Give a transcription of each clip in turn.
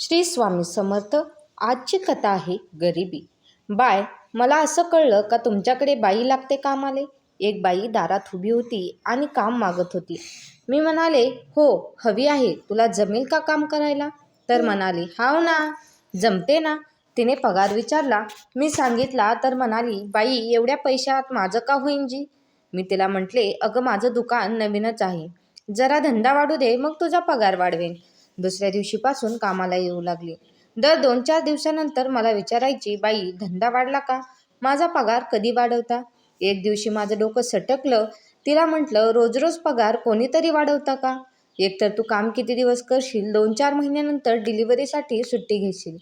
श्री स्वामी समर्थ आजची कथा आहे गरिबी. बाय मला असं कळलं का तुमच्याकडे बाई लागते कामाले? एक बाई दारात उभी होती आणि काम मागत होती. मी म्हणाले हो हवी आहे. तुला जमेल का काम करायला? तर म्हणाली हाव ना. जमते ना. तिने पगार विचारला. मी सांगितला तर म्हणाली बाई एवढ्या पैशात माझं का होईन जी? मी तिला म्हटले अगं माझं दुकान नवीनच आहे. जरा धंदा वाढू दे मग तुझा पगार वाढवेन. दुसऱ्या दिवशीपासून कामाला येऊ लागली. दर दोन चार दिवसानंतर मला विचारायची बाई धंदा वाढला का? माझा पगार कधी वाढवता? एक दिवशी माझं डोकं सटकलं. तिला म्हटलं रोज रोज पगार कोणीतरी वाढवता का? एकतर तू काम किती दिवस करशील दोन चार महिन्यानंतर डिलिव्हरीसाठी सुट्टी घेशील.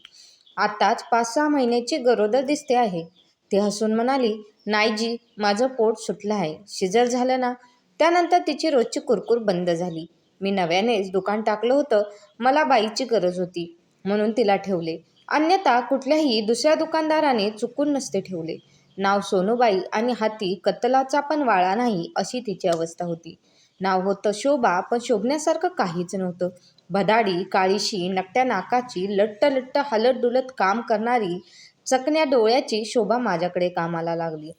आत्ताच पाच सहा महिन्याची गरोदर दिसते आहे. ती हसून म्हणाली नायजी माझं पोट सुटलं आहे. शिजर झालं ना? त्यानंतर तिची रोजची कुरकुर बंद झाली. मी नव्यानेच दुकान टाकलं होतं मला बाईची गरज होती म्हणून तिला ठेवले. अन्यथा कुठल्याही दुसऱ्या दुकानदाराने चुकून नसते ठेवले. नाव सोनूबाई आणि हाती कत्तलाचा पण वाळा नाही अशी तिची अवस्था होती. नाव होतं शोभा पण शोभण्यासारखं काहीच नव्हतं. भदाडी काळीशी नकट्या नाकाची लट्ट लट्ट हलत डुलत काम करणारी चकण्या डोळ्याची शोभा माझ्याकडे कामाला लागली.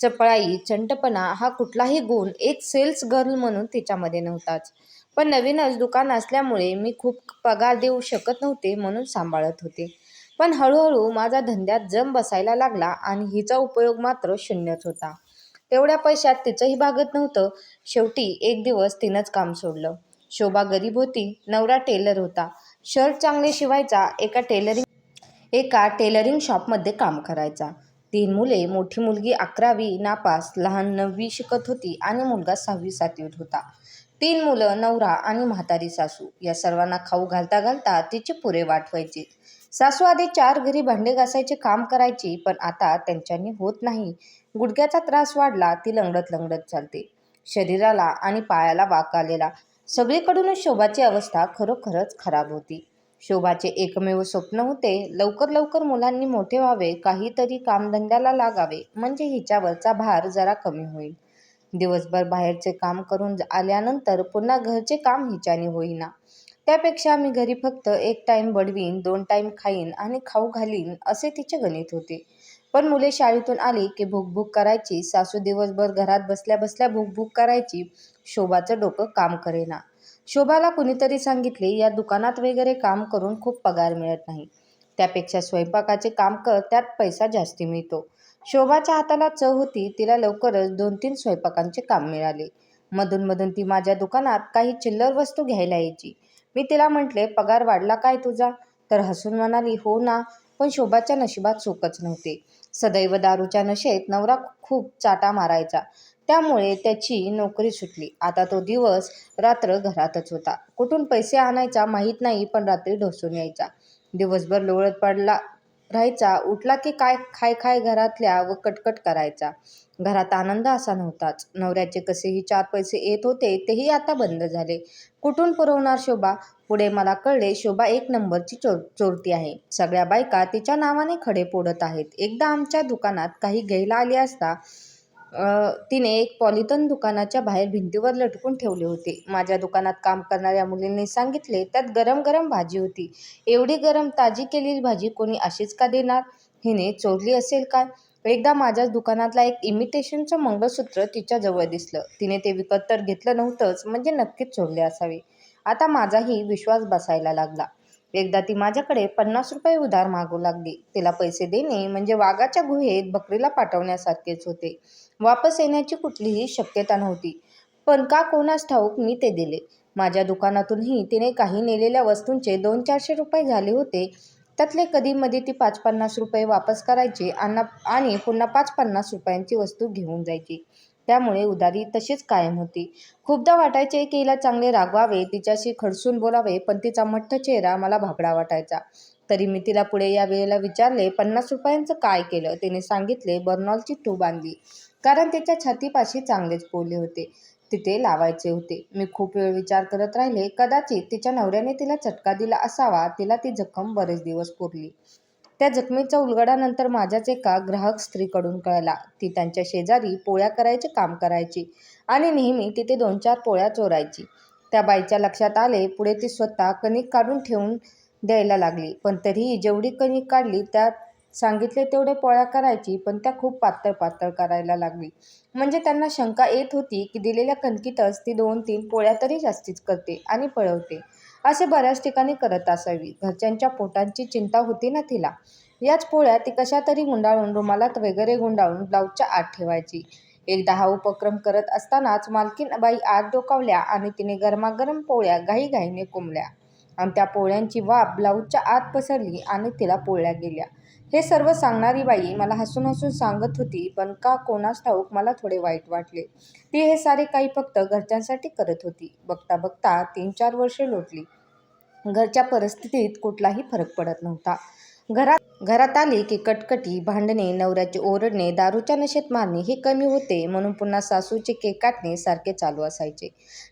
चपळाई चंटपणा हा कुठलाही गुण एक सेल्स गर्ल म्हणून तिच्यामध्ये नव्हताच. पण नवीनच दुकान असल्यामुळे मी खूप पगार देऊ शकत नव्हते म्हणून सांभाळत होते. पण हळूहळू माझा धंद्यात जम बसायला लागला आणि हिचा उपयोग मात्र शून्यच होता. तेवढ्या पैशात तिचंही भागत नव्हतं. शेवटी एक दिवस तिनंच काम सोडलं. शोभा गरीब होती. नवरा टेलर होता. शर्ट चांगले शिवायचा एका टेलरिंग एका टेलरिंग शॉपमध्ये काम करायचा. तीन मुले मोठी मुलगी अकरावी नापास लहान नववी शिकत होती आणि मुलगा सहावी सातवीत होता. तीन मुलं नवरा आणि म्हातारी सासू. या सर्वांना खाऊ घालता घालता तिची पुरे वाट सासू आधी चार घरी भांडे घासायचे काम करायची पण आता त्यांच्यानी होत नाही. गुडघ्याचा त्रास वाढला ती लंगडत लंगडत चालते. शरीराला आणि पायाला वाक आलेला. सगळीकडूनच शोभाची अवस्था खरोखरच खराब होती. शोभाचे एकमेव स्वप्न होते लवकर लवकर मुलांनी मोठे व्हावे काहीतरी कामधंद्याला लागावे म्हणजे हिच्यावरचा भार जरा कमी होईल. दिवसभर बाहेरचे काम करून आल्यानंतर पुन्हा घरचे काम हिच्याने होईना. त्यापेक्षा मी घरी फक्त एक टाईम बडवीन दोन टाईम खाईन आणि खाऊ घालीन असे तिचे गणित होते. पण मुले शाळेतून आली की भूक करायची सासू दिवसभर घरात बसल्या बसल्या भूक करायची शोभाचं डोकं काम करेना. शोभाला कुणीतरी सांगितले या दुकानात वगैरे काम करून खूप पगार मिळत नाही. त्यापेक्षा स्वयंपाकाचे काम कर त्यात पैसा जास्ती मिळतो. शोभाच्या हाताला चव होती तिला लवकरच दोन तीन स्वयंपाकांचे काम मिळाले. मधून मधून ती माझ्या दुकानात काही चिल्लर वस्तू घ्यायला यायची. मी तिला म्हटले पगार वाढला काय तुझा? तर हसून म्हणाली हो ना पण शोभाच्या नशिबात सुखच नव्हते. सदैव दारूच्या नशेत नवरा खूप चाटा मारायचा. त्यामुळे त्याची नोकरी सुटली. आता तो दिवस रात्र घरातच होता. कुठून पैसे आणायचा माहीत नाही पण रात्री ढोसून यायचा. दिवसभर लोळत पडला राहायचा. उठला की काय खाय खाय घरातल्या व कटकट करायचा. घरात आनंद असा नव्हताच. नवऱ्याचे कसेही चार पैसे येत होते तेही आता बंद झाले. कुठून पुरवणार शोभा? पुढे मला कळले शोभा एक नंबरची चोर चोरती आहे. सगळ्या बायका तिच्या नावाने खडे पोडत आहेत. एकदा आमच्या दुकानात काही घ्यायला आले असता तिने एक पॉलिथन दुकानाच्या बाहेर भिंतीवर लटकून ठेवले होते. माझ्या दुकानात काम करणाऱ्या मुलींनी सांगितले त्यात गरम गरम भाजी होती. एवढी गरम ताजी केलेली भाजी कोणी अशीच का देणार? हिने चोरली असेल काय एकदा माझ्याच दुकानातला एक इमिटेशनचं मंगळसूत्र तिच्याजवळ दिसलं. तिने ते विकत तर घेतलं नव्हतंच म्हणजे नक्कीच चोरले असावे. आता माझाही विश्वास बसायला लागला. एकदा ती माझ्याकडे पन्नास रुपये उधार मागू लागली. तिला पैसे देणे म्हणजे वाघाच्या गुहेत बकरीला पाठवण्यासारखेच होते. वापस येण्याची कुठलीही शक्यता नव्हती. पण का कोणास ठाऊक मी ते दिले. माझ्या दुकानातूनही तिने काही नेलेल्या वस्तूंचे दोन चारशे रुपये झाले होते. त्यातले कधीमध्ये ती पाच पन्नास रुपये वापस करायची आणि पुन्हा पाच पन्नास रुपयांची वस्तू घेऊन जायची. त्यामुळे उदारी तशीच कायम होती. खूपदा वाटायचे की हिला चांगले रागवावे तिच्याशी खडसून बोलावे पण तिचा मठ्ठ चेहरा मला भाबडा वाटायचा. तरी मी तिला पुढे या वेळेला विचारले पन्नास रुपयांचं काय केलं? तिने सांगितले बर्नॉलची टूब आणली कारण त्याच्या छातीपाशी चांगलेच पोले होते. तिथे लावायचे होते. मी खूप वेळ विचार करत राहिले. कदाचित तिच्या नवऱ्याने तिला चटका दिला असावा. तिला ती जखम बरेच दिवस पुरली. त्या जखमीचा उलगडानंतर माझ्याच एका ग्राहक स्त्रीकडून कळला. ती त्यांच्या शेजारी पोळ्या करायचे काम करायची आणि नेहमी तिथे दोन चार पोळ्या चोरायची. त्या बाईच्या लक्षात आले. पुढे ती स्वतः कणिक काढून ठेवून द्यायला लागली. पण तरीही जेवढी कणिक काढली त्यात सांगितले तेवढे पोळ्या करायची पण त्या खूप पातळ पातळ करायला लागली. म्हणजे त्यांना शंका येत होती की दिलेल्या कणकीतच ती दोन तीन पोळ्या तरी जास्तीच करते आणि पळवते. असे बऱ्याच ठिकाणी करत असावी. घरच्यांच्या पोटांची चिंता होती ना तिला. याच पोळ्या ती कशा तरी गुंडाळून रुमालात वगैरे गुंडाळून ब्लाऊजच्या आत ठेवायची. एकदा हा उपक्रम करत असतानाच मालकीन बाई आत डोकावल्या आणि तिने गरमागरम पोळ्या घाईघाईने कोंबल्या. आणि त्या पोळ्यांची वाफ ब्लाऊजच्या आत पसरली आणि तिला पोळल्या गेल्या. हे सर्व सांगणारी बाई मला हसून हसून सांगत होती पण का कोणास ठाऊक मला थोडे वाईट वाटले. ती हे सारे काही फक्त घरच्यांसाठी करत होती. बघता बघता तीन चार वर्षे लोटली. घरच्या परिस्थितीत कुठलाही फरक पडत नव्हता. घरात घरात आली की कटकटी भांडणे नवऱ्याचे ओरडणे दारूच्या नशेत मारणे हे कमी होते म्हणून पुन्हा सासूचे केक काटणे सारखे चालू असायचे.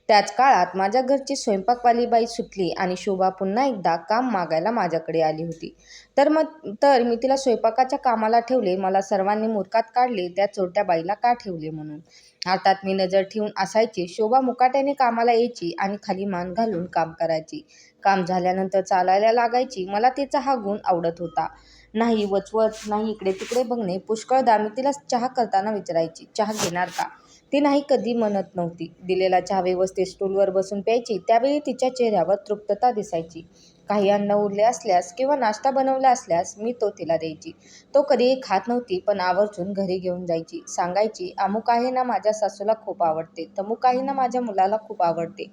त्याच काळात माझ्या घरची स्वयंपाकवाली बाई सुटली आणि शोभा पुन्हा एकदा काम मागायला माझ्याकडे आली होती. तर मग तर मी तिला स्वयंपाकाच्या कामाला ठेवले मला सर्वांनी मुरकात काढले त्या चोरट्या बाईला का ठेवले म्हणून. हातात मी नजर ठेवून असायची शोभा मुकाट्याने कामाला यायची आणि खाली मान घालून काम करायची. काम झाल्यानंतर चालायला लागायची. मला तिचा हा गुण आवडत होता. नाही वचवत नाही इकडे तिकडे बघणे पुष्कळदा मी तिला चहा करताना विचारायची चहा घेणार का? ती नाही कधी म्हणत नव्हती. दिलेला चहा व्यवस्थित स्टूलवर बसून प्यायची. त्यावेळी तिच्या चेहऱ्यावर तृप्तता दिसायची. काही अन्न उरले असल्यास किंवा नाश्ता बनवला असल्यास मी तो तिला द्यायची. तो कधीही खात नव्हती पण आवर्जून घरी घेऊन जायची. सांगायची अमुक आहे ना माझ्या सासूला खूप आवडते. तमुक आहे ना माझ्या मुलाला खूप आवडते.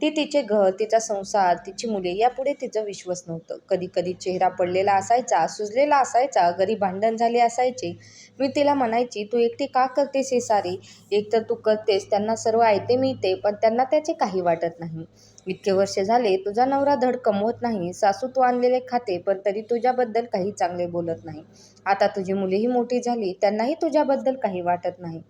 ती तिचे घर तिचा संसार तिची मुले यापुढे तिचं विश्वास नव्हतं. कधी कधी चेहरा पडलेला असायचा सुजलेला असायचा घरी भांडण झाले असायचे. मी तिला म्हणायची तू एकटी का करतेस हे सारे? एकतर तू करतेस त्यांना सर्व ऐते मिळते पण त्यांना त्याचे काही वाटत नाही. इतके वर्ष झाले तुझा नवरा धड कमवत नाही सासू तू आणलेले खाते पण तरी तुझ्याबद्दल काही चांगले बोलत नाही. आता तुझी मुलेही मोठी झाली त्यांनाही तुझ्याबद्दल काही वाटत नाही.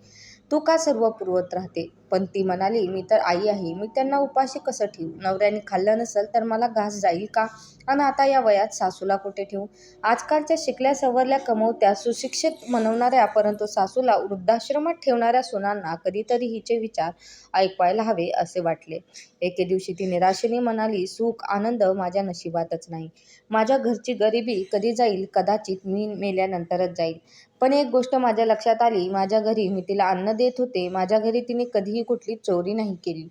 तू का सर्व पुरवत राहते? पण ती म्हणाली मी तर आई आहे मी त्यांना उपाशी कसं ठेवू? नवऱ्याने खाल्लं नसेल तर मला घास जाईल का? आणि आता या वयात सासूला कुठे ठेवू? आजकालच्या शिकल्या सवरल्या कमवत्या सुशिक्षित म्हणवणाऱ्या परंतु सासूला वृद्धाश्रमात ठेवणाऱ्या सुनांना कधीतरी हिचे विचार ऐकवायला हवे असे वाटले. एके दिवशी ती निराशेने म्हणाली सुख आनंद माझ्या नशिबातच नाही. माझ्या घरची गरिबी कधी जाईल? कदाचित मी मेल्यानंतरच जाईल. पण एक गोष्ट माझ्या लक्षात आली. माझ्या घरी मी तिला अन्न देत होते. माझ्या घरी तिने कधीही कुठली चोरी नाही केली.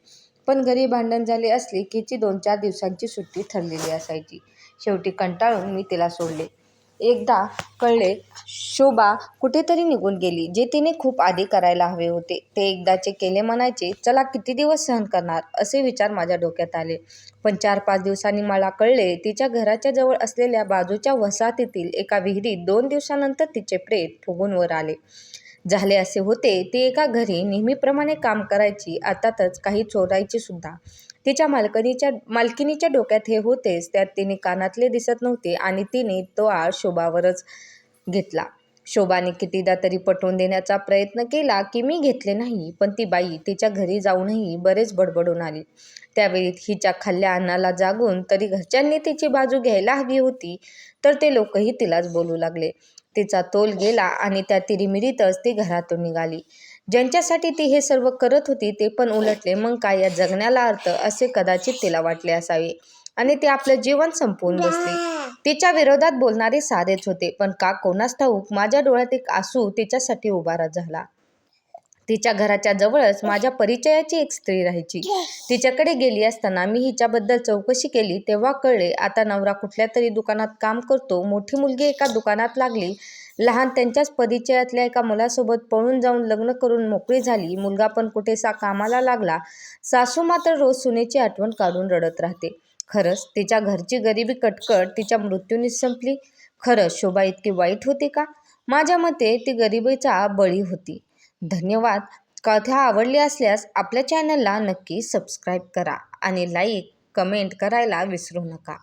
पण घरी भांडण झाले असले की ती दोन चार दिवसांची सुट्टी ठरलेली असायची. शेवटी कंटाळून मी तिला सोडले. एकदा कळले शोभा कुठेतरी निघून गेली जे तिने खूप आधी करायला हवे होते. ते एकदाचे केले म्हणायचे चला किती दिवस सहन करणार? असे विचार माझ्या डोक्यात आले. पण चार पाच दिवसांनी मला कळले तिच्या घराच्या जवळ असलेल्या बाजूच्या वसाहतीतील एका विहिरीत दोन दिवसानंतर तिचे प्रेत फुगून वर आले. झाले असे होते ती एका घरी नेहमीप्रमाणे काम करायची अर्थातच काही चोरायची सुद्धा तिच्या मालकनीच्या मालकिनीच्या डोक्यात हे होतेच त्यात तिने कानातले दिसत नव्हते आणि तिने तो आळ शोभावरच घेतला. शोभाने कितीदा तरी पटवून देण्याचा प्रयत्न केला की मी घेतले नाही पण ती बाई तिच्या घरी जाऊनही बरेच बडबडून आली. त्यावेळी हिच्या खाल्ल्या अन्नाला जागून तरी घरच्यांनी तिची बाजू घ्यायला हवी होती तर ते लोकही तिलाच बोलू लागले. तिचा तोल गेला आणि त्या तिरिमिरीतच ती घरातून निघाली. ज्यांच्यासाठी ती हे सर्व करत होती ते पण उलटले. मग काय या जगण्याला अर्थ असे कदाचित तिला वाटले असावे. आणि ते आपलं जीवन संपवून बसले. तिच्या विरोधात बोलणारे सारेच होते. पण का कोणास ठाऊक माझ्या डोळ्यात एक आसू तिच्यासाठी उभारा झाला. तिच्या घराच्या जवळच माझ्या परिचयाची एक स्त्री राहायची. तिच्याकडे गेली असताना मी हिच्याबद्दल चौकशी केली. तेव्हा कळले आता नवरा कुठल्या तरी दुकानात काम करतो. मोठी मुलगी एका दुकानात लागली. लहान त्यांच्याच परिचयातल्या एका मुलासोबत पळून जाऊन लग्न करून मोकळी झाली. मुलगा पण कुठेसा कामाला लागला. सासू मात्र रोज सुनेची आठवण काढून रडत राहते. खरंच तिच्या घरची गरिबी कटकट तिच्या मृत्यूनी संपली. खरंच शोभा इतकी वाईट होती का? माझ्या मते ती गरिबीचा बळी होती. धन्यवाद. कथा आवडली असल्यास आपल्या चॅनलला नक्की सबस्क्राईब करा आणि लाईक कमेंट करायला विसरू नका.